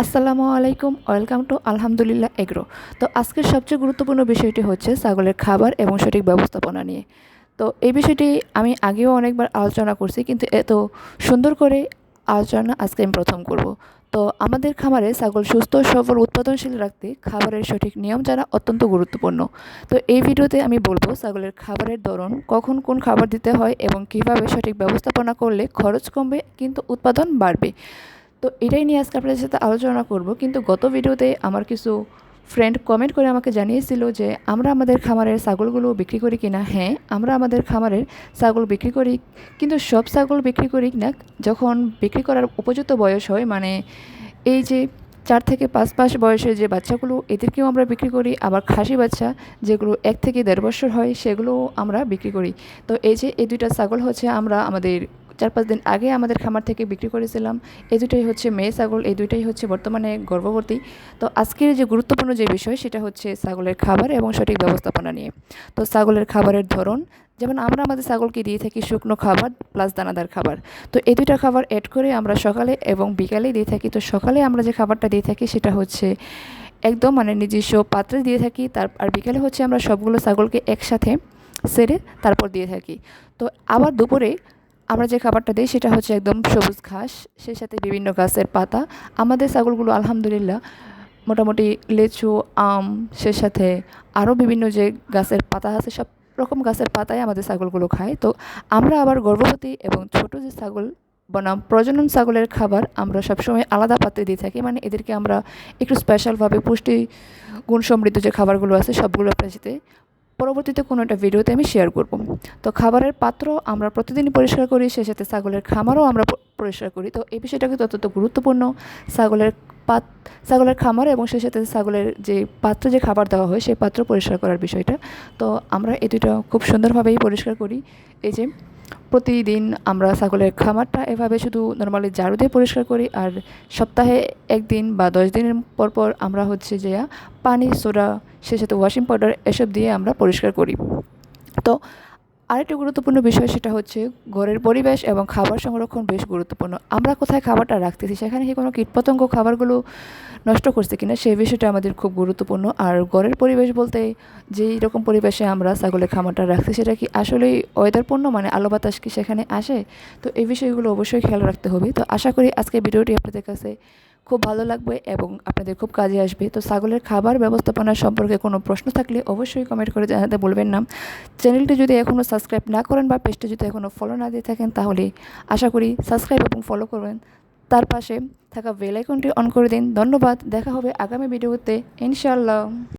আসসালামু আলাইকুম, welcome to আলহামদুলিল্লাহ এগ্রো। তো আজকের সবচেয়ে গুরুত্বপূর্ণ বিষয়টি হচ্ছে ছাগলের খাবার এবং সঠিক ব্যবস্থাপনা নিয়ে। তো এই বিষয়টি আমি আগেও অনেকবার আলোচনা করছি, কিন্তু এত সুন্দর করে আলোচনা আজকে আমি প্রথম করব। তো আমাদের খামারে ছাগল সুস্থ, সবল, উৎপাদনশীল রাখতে খাবারের সঠিক নিয়ম জানা অত্যন্ত গুরুত্বপূর্ণ। তো এই ভিডিওতে আমি বলব ছাগলের খাবারের ধরন, কখন কোন খাবার দিতে হয় এবং কীভাবে সঠিক ব্যবস্থাপনা করলে খরচ কমবে কিন্তু উৎপাদন বাড়বে। তো এটাই নিয়ে আজকে আপনাদের সাথে আলোচনা করব। কিন্তু গত ভিডিওতে আমার কিছু ফ্রেন্ড কমেন্ট করে আমাকে জানিয়েছিল যে, আমরা আমাদের খামারের ছাগলগুলো বিক্রি করি কি না হ্যাঁ আমরা আমাদের খামারের ছাগল বিক্রি করি, কিন্তু সব ছাগল বিক্রি করি না। যখন বিক্রি করার উপযুক্ত বয়স হয় মানে এই যে চার থেকে পাঁচ মাস বয়সের যে বাচ্চাগুলো, এদেরকেও আমরা বিক্রি করি। আবার খাসি বাচ্চা, যেগুলো এক থেকে দেড় বছর হয়, সেগুলোও আমরা বিক্রি করি। তো এই যে, এই দুইটা ছাগল হচ্ছে, আমরা আমাদের চার পাঁচ দিন আগে আমাদের খামার থেকে বিক্রি করেছিলাম। এই দুটাই হচ্ছে মেয়ে ছাগল, এই দুইটাই হচ্ছে বর্তমানে গর্ভবতী। তো আজকের যে গুরুত্বপূর্ণ যে বিষয়, সেটা হচ্ছে ছাগলের খাবার এবং সঠিক ব্যবস্থাপনা নিয়ে। তো ছাগলের খাবারের ধরন, যেমন আমরা আমাদের ছাগলকে দিয়ে থাকি শুকনো খাবার প্লাস দানাদার খাবার। তো এই দুইটা খাবার অ্যাড করে আমরা সকালে এবং বিকালে দিয়ে থাকি। তো সকালে আমরা যে খাবারটা দিয়ে থাকি, সেটা হচ্ছে একদম মানে নিজস্ব পাত্রে দিয়ে থাকি। তার, আর বিকালে হচ্ছে আমরা সবগুলো ছাগলকে একসাথে সেরে তারপর দিয়ে থাকি। তো আবার দুপুরে আমরা যে খাবারটা দিই সেটা হচ্ছে একদম সবুজ ঘাস, সেই সাথে বিভিন্ন গাছের পাতা। আমাদের ছাগলগুলো আলহামদুলিল্লাহ মোটামুটি লেচু, আম সে সাথে আরও বিভিন্ন যে গাছের পাতা আছে, সব রকম গাছের পাতাই আমাদের ছাগলগুলো খায়। তো আমরা আবার গর্ভবতী এবং ছোট যে ছাগল বনাম, প্রজনন ছাগলের খাবার আমরা সবসময় আলাদা পাত্রে দিয়ে থাকি। মানে এদেরকে আমরা একটু স্পেশালভাবে পুষ্টি গুণ সমৃদ্ধ যে খাবারগুলো আছে, সবগুলো আপনার সাথে পরবর্তীতে কোনো একটা ভিডিওতে আমি শেয়ার করব। তো খাবারের পাত্র আমরা প্রতিদিনই পরিষ্কার করি সে সাথে ছাগলের খামারও আমরা পরিষ্কার করি। তো এই বিষয়টাকে অত্যন্ত গুরুত্বপূর্ণ। ছাগলের পাত ছাগলের খামার এবং সে সাথে ছাগলের যে পাত্র যে খাবার দেওয়া হয়, সেই পাত্র পরিষ্কার করার বিষয়টা। তো আমরা এই দুটো খুব সুন্দরভাবেই পরিষ্কার করি। এই যে প্রতিদিন আমরা ছাগলের খামারটা এভাবে শুধু নর্মালি ঝাড়ু দিয়ে পরিষ্কার করি আর সপ্তাহে একদিন বা দশ দিনের পর পর আমরা হচ্ছে যে পানি, সোডা, সে সাথে ওয়াশিং পাউডার এসব দিয়ে আমরা পরিষ্কার করি। তো আরেকটি গুরুত্বপূর্ণ বিষয় সেটা হচ্ছে ঘরের পরিবেশ এবং খাবার সংরক্ষণ বেশ গুরুত্বপূর্ণ। আমরা কোথায় খাবারটা রাখতেছি, সেখানে কি কোনো কীটপতঙ্গ খাবারগুলো নষ্ট করছে কিনা সেই বিষয়টা আমাদের খুব গুরুত্বপূর্ণ। আর ঘরের পরিবেশ বলতে যেই রকম পরিবেশে আমরা ছাগলের খামারটা রাখছি, সেটা কি আসলেই ওয়েদারপূর্ণ মানে আলো বাতাস কি সেখানে আসে? তো এই বিষয়গুলো অবশ্যই খেয়াল রাখতে হবে। তো আশা করি আজকে ভিডিওটি আপনাদের কাছে খুব ভালো লাগবে এবং আপনাদের খুব কাজে আসবে। তো ছাগলের খাবার ব্যবস্থাপনা সম্পর্কে কোনো প্রশ্ন থাকলে অবশ্যই কমেন্ট করে জানাতে বলবেন না। চ্যানেলটি যদি এখনও সাবস্ক্রাইব না করেন বা পেজটি যদি এখনও ফলো না দিয়ে থাকেন, তাহলে আশা করি সাবস্ক্রাইব এবং ফলো করবেন। তার পাশে থাকা বেল আইকনটি অন করে দিন। ধন্যবাদ। দেখা হবে আগামী ভিডিওতে ইনশাআল্লাহ।